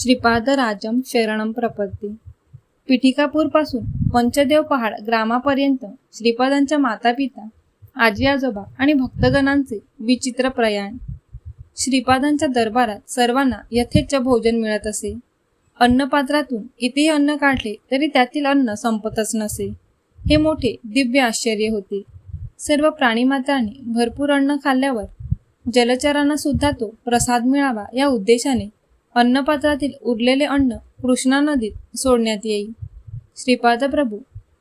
श्रीपादराजम शरणम प्रपत्ती पिठिकापूरपासून पंचदेव पहाड ग्रामापर्यंत श्रीपादांच्या मातापिता आजी आजोबा आणि भक्तगणांचे विचित्र प्रयाण. श्रीपादांच्या दरबारात सर्वांना यथेच्छ भोजन मिळत असे. अन्नपात्रातून कितीही अन्न काढले तरी त्यातील अन्न संपतच नसे. हे मोठे दिव्य आश्चर्य होते. सर्व प्राणीमात्रांनी भरपूर अन्न खाल्ल्यावर जलचरांना सुद्धा तो प्रसाद मिळावा या उद्देशाने अन्नपात्रातील उरलेले अन्न कृष्णा नदीत सोडण्यात येईल श्रीपाद प्रभू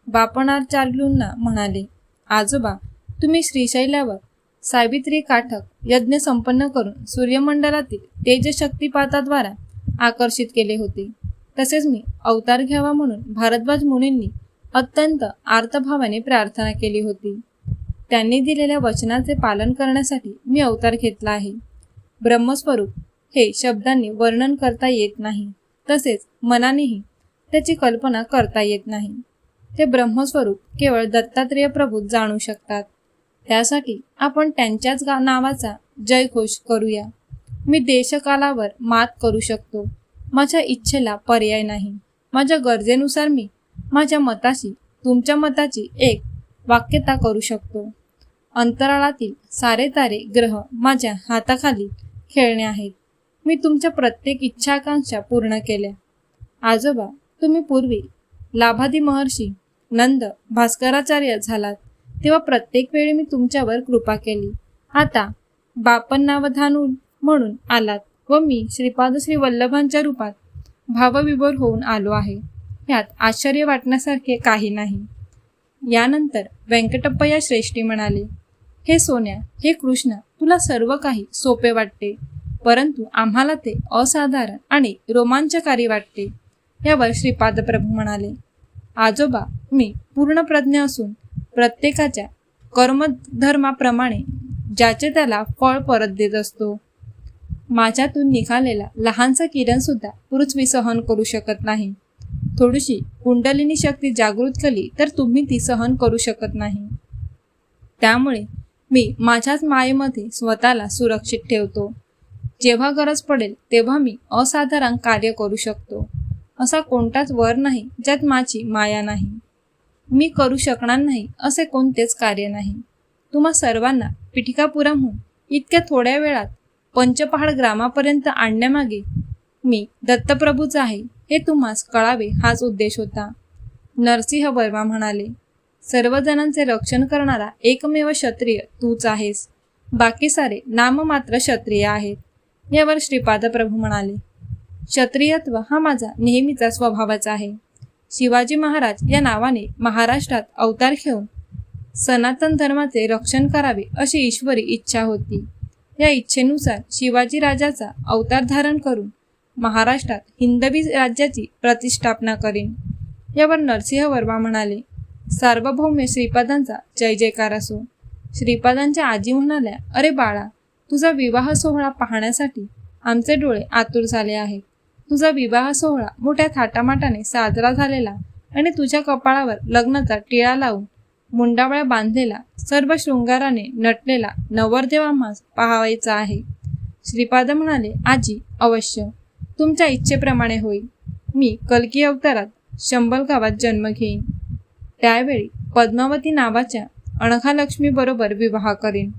बापणाचार्यूंना म्हणाले आजोबा तुम्ही श्रीशैल्यावर सावित्री काठक यज्ञ संपन्न करून सूर्यमंडलातील तेजशक्तिपाताद्वारा आकर्षित केले होते. तसेच मी अवतार घ्यावा म्हणून भारद्वाज मुनींनी अत्यंत आर्तभावाने प्रार्थना केली होती. त्यांनी दिलेल्या वचनाचे पालन करण्यासाठी मी अवतार घेतला आहे. ब्रह्मस्वरूप हे शब्दांनी वर्णन करता येत नाही. तसेच मनानेही त्याची कल्पना करता येत नाही. ते ब्रह्मस्वरूप केवळ दत्तात्रेय प्रभू जाणू शकतात. त्यासाठी आपण त्यांच्याच गा नावाचा जयघोष करूया. मी देशकालावर मात करू शकतो. माझ्या इच्छेला पर्याय नाही. माझ्या गरजेनुसार मी माझ्या मताशी तुमच्या मताची एक वाक्यता करू शकतो. अंतराळातील सारे तारे ग्रह माझ्या हाताखाली खेळणे आहेत. मी तुमच्या प्रत्येक इच्छाकांक्षा पूर्ण केल्या. आजोबा तुम्ही पूर्वी लाभादी महर्षी नंद भास्कराचार्य झालात तेव्हा प्रत्येक वेळी मी तुमच्यावर कृपा केली. आता बापन्नावधानू म्हणून आलात व मी श्रीपाद श्री वल्लभांच्या रूपात भावविभोर होऊन आलो आहे. यात आश्चर्य वाटण्यासारखे काही नाही. यानंतर व्यंकटप्पया श्रेष्ठी म्हणाले हे सोन्या हे कृष्ण तुला सर्व काही सोपे वाटते. परंतु आम्हाला ते असाधारण आणि रोमांचकारी वाटते. यावर श्रीपाद प्रभू म्हणाले आजोबा मी पूर्ण प्रज्ञ असून प्रत्येकाच्या कर्मधर्माप्रमाणे ज्याचे त्याला फळ परत देत असतो. माझ्यातून निघालेला लहानसा किरण सुद्धा पृथ्वी सहन करू शकत नाही. थोडीशी कुंडलिनी शक्ती जागृत केली तर तुम्ही ती सहन करू शकत नाही. त्यामुळे मी माझ्याच मायेमध्ये स्वतःला सुरक्षित ठेवतो. जेव्हा गरज पडेल तेव्हा मी असाधारण कार्य करू शकतो. असा कोणताच वर नाही ज्यात माझी माया नाही. मी करू शकणार नाही असे कोणतेच कार्य नाही. तुम्हा सर्वांना पिठिकापुरमहून इतक्या थोड्या वेळात पंचपहाड ग्रामापर्यंत आणण्यामागे मी दत्तप्रभूच आहे हे तुम्हास कळावे हाच उद्देश होता. नरसिंह वर्मा म्हणाले सर्वजणांचे रक्षण करणारा एकमेव क्षत्रिय तूच आहेस. बाकी सारे नाममात्र क्षत्रिय आहेत. यावर श्रीपाद प्रभू म्हणाले क्षत्रियत्व हा माझा नेहमीचा स्वभावाचा आहे. शिवाजी महाराज या नावाने महाराष्ट्रात अवतार घेऊन सनातन धर्माचे रक्षण करावे अशी ईश्वरी इच्छा होती. या इच्छेनुसार शिवाजी राजाचा अवतार धारण करून महाराष्ट्रात हिंदवी राज्याची प्रतिष्ठापना करीन. यावर नरसिंह वर्मा म्हणाले सार्वभौम्य श्रीपादांचा जय जयकार असो. श्रीपादांच्या आजी म्हणाल्या अरे बाळा तुझा विवाह सोहळा पाहण्यासाठी आमचे डोळे आतुर झाले आहेत तुझा विवाह सोहळा मोठ्या थाटामाटाने साजरा झालेला आणि तुझ्या कपाळावर लग्नाचा टिळा लावून मुंडावळ्या बांधलेला सर्व शृंगाराने नटलेला नवरदेव आम्हास पाहावायचा आहे. श्रीपाद म्हणाले आजी अवश्य. तुमच्या इच्छेप्रमाणे होईल. मी कलकी अवतारात शंभल गावात जन्म घेईन. त्यावेळी पद्मावती नावाच्या अणखालक्ष्मीबरोबर विवाह करेन.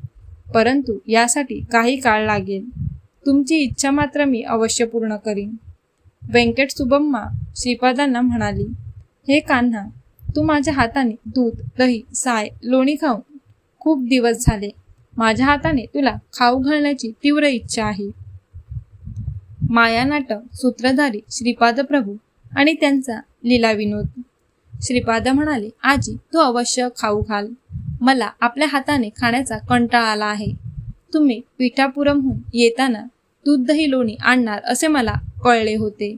परंतु यासाठी काही काळ लागेल. तुमची इच्छा मात्र मी अवश्य पूर्ण करीन. व्यंकट सुबम्मा श्रीपादांना म्हणाली हे कान्हा तू माझ्या हाताने दूध दही साय लोणी खाऊन खूप दिवस झाले. माझ्या हाताने तुला खाऊ घालण्याची तीव्र इच्छा आहे. माया नाटक सूत्रधारी श्रीपाद प्रभू आणि त्यांचा लीला विनोद श्रीपाद म्हणाले आजी तू अवश्य खाऊ घाल. मला आपल्या हाताने खाण्याचा कंटाळा आला आहे. तुम्ही पिठापुरमहून येताना दूध दही लोणी आणणार असे मला कळले होते.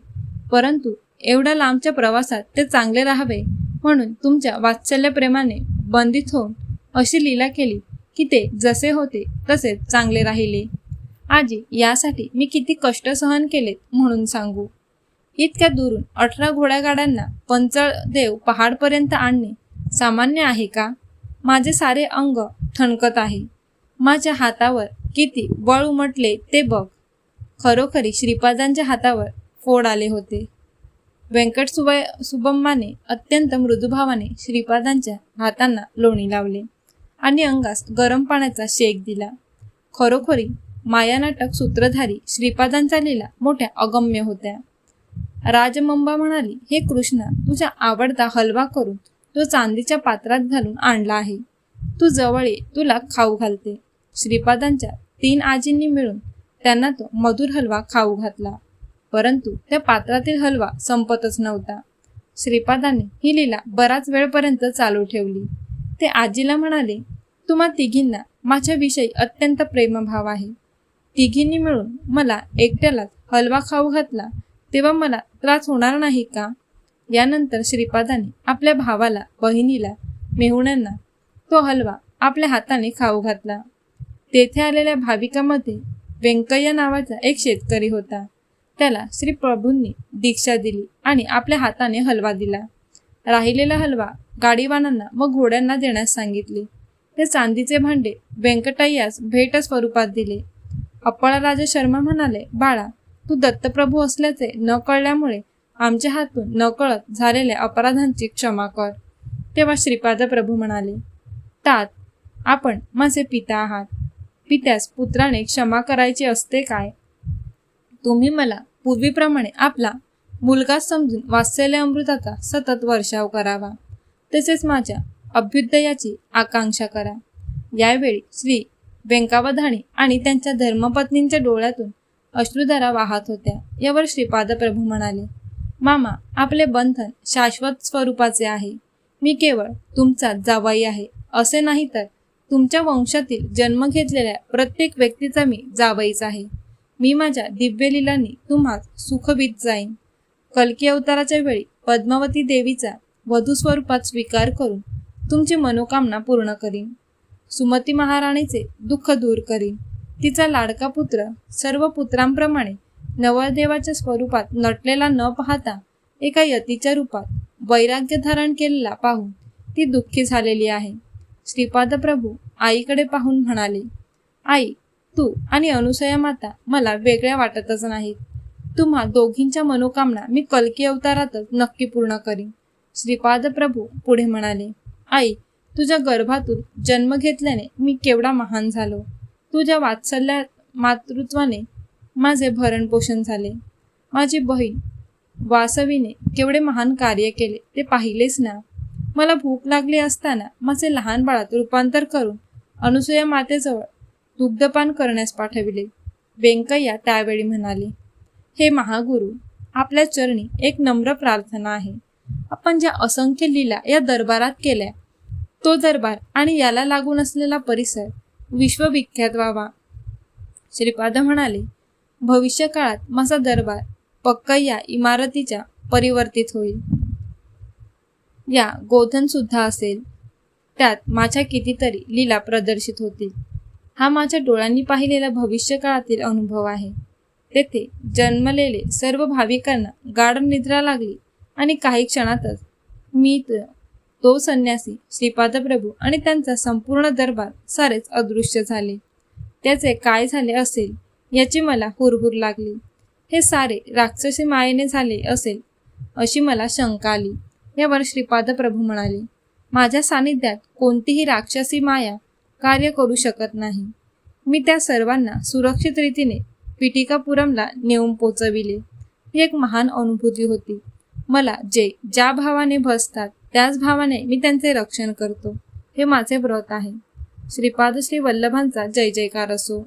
परंतु एवढ्या लांबच्या प्रवासात ते चांगले राहावे म्हणून तुमच्या वात्सल्य प्रेमाने बंदित होऊन अशी लीला केली की ते जसे होते तसेच चांगले राहिले. आजी यासाठी मी किती कष्ट सहन केलेत म्हणून सांगू. इतक्या दुरून अठरा घोड्यागाड्यांना पंचदेव पहाडपर्यंत आणणे सामान्य आहे का? माझे सारे अंग ठणकत आहे. माझ्या हातावर किती बळ उमटले ते बघ. खरोखरी श्रीपादांच्या हातावर फोड आले होते. व्यंकट सुबाय सुबम्माने अत्यंत मृदुभावाने श्रीपादांच्या हातांना लोणी लावले आणि अंगास गरम पाण्याचा शेक दिला. खरोखरी मायानाटक सूत्रधारी श्रीपादांचा लीला मोठ्या अगम्य होत्या. राजमंबा म्हणाली हे कृष्णा तुझा आवडता हलवा करून तो चांदीच्या पात्रात घालून आणला आहे. तू जवळ ये तुला खाऊ घालते. श्रीपादांच्या तीन आजींनी मिळून त्यांना तो मधुर हलवा खाऊ घातला. परंतु त्या पात्रातील हलवा संपतच नव्हता. श्रीपादांनी ही लीला बराच वेळपर्यंत चालू ठेवली. ते आजीला म्हणाले तुम्हा तिघींना माझ्याविषयी अत्यंत प्रेमभाव आहे. तिघींनी मिळून मला एकट्यालाच हलवा खाऊ घातला तेव्हा मला त्रास होणार नाही का? यानंतर श्रीपादाने आपल्या भावाला बहिणीला मेहुण्यांना तो हलवा आपल्या हाताने खाऊ घातला. तेथे आलेल्या भाविकामध्ये व्यंकय्या नावाचा एक शेतकरी होता. त्याला श्री प्रभूंनी दीक्षा दिली आणि आपल्या हाताने हलवा दिला. राहिलेला हलवा गाडीवानांना व घोड्यांना देण्यास सांगितले. ते चांदीचे भांडे व्यंकटय्यास भेट स्वरूपात दिले. अप्पळराजा शर्मा म्हणाले बाळा तू दत्तप्रभू असल्याचे न कळल्यामुळे आमच्या हातून नकळत झालेल्या अपराधांची क्षमा कर. तेव्हा श्रीपाद प्रभू म्हणाले तात आपण माझे पिता आहात. पित्यास पुत्राने क्षमा करायची असते काय? तुम्ही मला पूर्वीप्रमाणे आपला मुलगा समजून वाचलेल्या अमृताचा सतत वर्षाव करावा. तसेच माझ्या अभ्युदयाची आकांक्षा करा. यावेळी श्री व्यंकावधाणी आणि त्यांच्या धर्मपत्नींच्या डोळ्यातून अश्रुधारा वाहत होत्या. यावर श्रीपाद प्रभू म्हणाले मामा आपले बंधन शाश्वत स्वरूपाचे आहे. मी केवळ तुमचा जावाई आहे. असे नाही तर तुमच्या वंशातील जन्म घेतलेल्या प्रत्येक व्यक्तीचा मी जावाईच आहे. मी माझ्या दिव्य लिलांनी तुम्हास सुखवीत जाईन. कल्की अवताराच्या वेळी पद्मावती देवीचा वधू स्वरूपात स्वीकार करून तुमची मनोकामना पूर्ण करीन. सुमती महाराणीचे दुःख दूर करीन. तिचा लाडका पुत्र सर्व पुत्रांप्रमाणे नवरदेवाच्या स्वरूपात नटलेला न पाहता एका यतीच्या रूपात वैराग्य धारण केलेला पाहून ती दुःखी झालेली आहे. श्रीपाद प्रभू आईकडे पाहून म्हणाले आई तू आणि अनुसया माता मला वेगळ्या वाटतच नाहीत. तुम्हा दोघींच्या मनोकामना मी कल्की अवतारातच नक्की पूर्ण करीन. श्रीपाद प्रभू पुढे म्हणाले आई तुझ्या गर्भातून जन्म घेतल्याने मी केवढा महान झालो. तुझ्या वात्सल्या मातृत्वाने माझे भरणपोषण झाले. माझी बहीण वासवीने केवढे महान कार्य केले ते पाहिलेच ना. मला भूक लागली असताना माझे लहान बाळात रूपांतर करून अनुसया मातेजवळ दुग्धपान करण्यास पाठविले. व्यंकय्या त्यावेळी म्हणाले हे महागुरु आपल्या चरणी एक नम्र प्रार्थना आहे. आपण ज्या असंख्य लीला या दरबारात केल्या तो दरबार आणि याला लागून असलेला परिसर विश्वविख्यात व्हावा. श्रीपाद म्हणाले भविष्यकाळात माझा दरबार पक्का या इमारतीच्या परिवर्तित होईल. या गोधन सुद्धा असेल. त्यात माझ्या कितीतरी लीला प्रदर्शित होतील. हा माझ्या डोळ्यांनी पाहिलेला भविष्यकाळातील अनुभव आहे. तेथे जन्मलेले सर्व भाविकांना गाढ निद्रा लागली आणि काही क्षणातच मी तो संन्यासी श्रीपाद प्रभू आणि त्यांचा संपूर्ण दरबार सारेच अदृश्य झाले. त्याचे काय झाले असेल? याची मला हुरहुर लागली. हे सारे राक्षसी मायेने झाले असेल अशी मला शंका आली. यावर श्रीपाद प्रभू म्हणाले माझ्या सानिध्यात कोणतीही राक्षसी माया कार्य करू शकत नाही. मी त्या सर्वांना सुरक्षित रीतीने पिटिकापुरमला नेऊन पोचविले. ही एक महान अनुभूती होती. मला जे ज्या भावाने भसतात त्याच भावाने मी त्यांचे रक्षण करतो. हे माझे व्रत आहे. श्रीपाद श्री वल्लभांचा जय जयकार असो.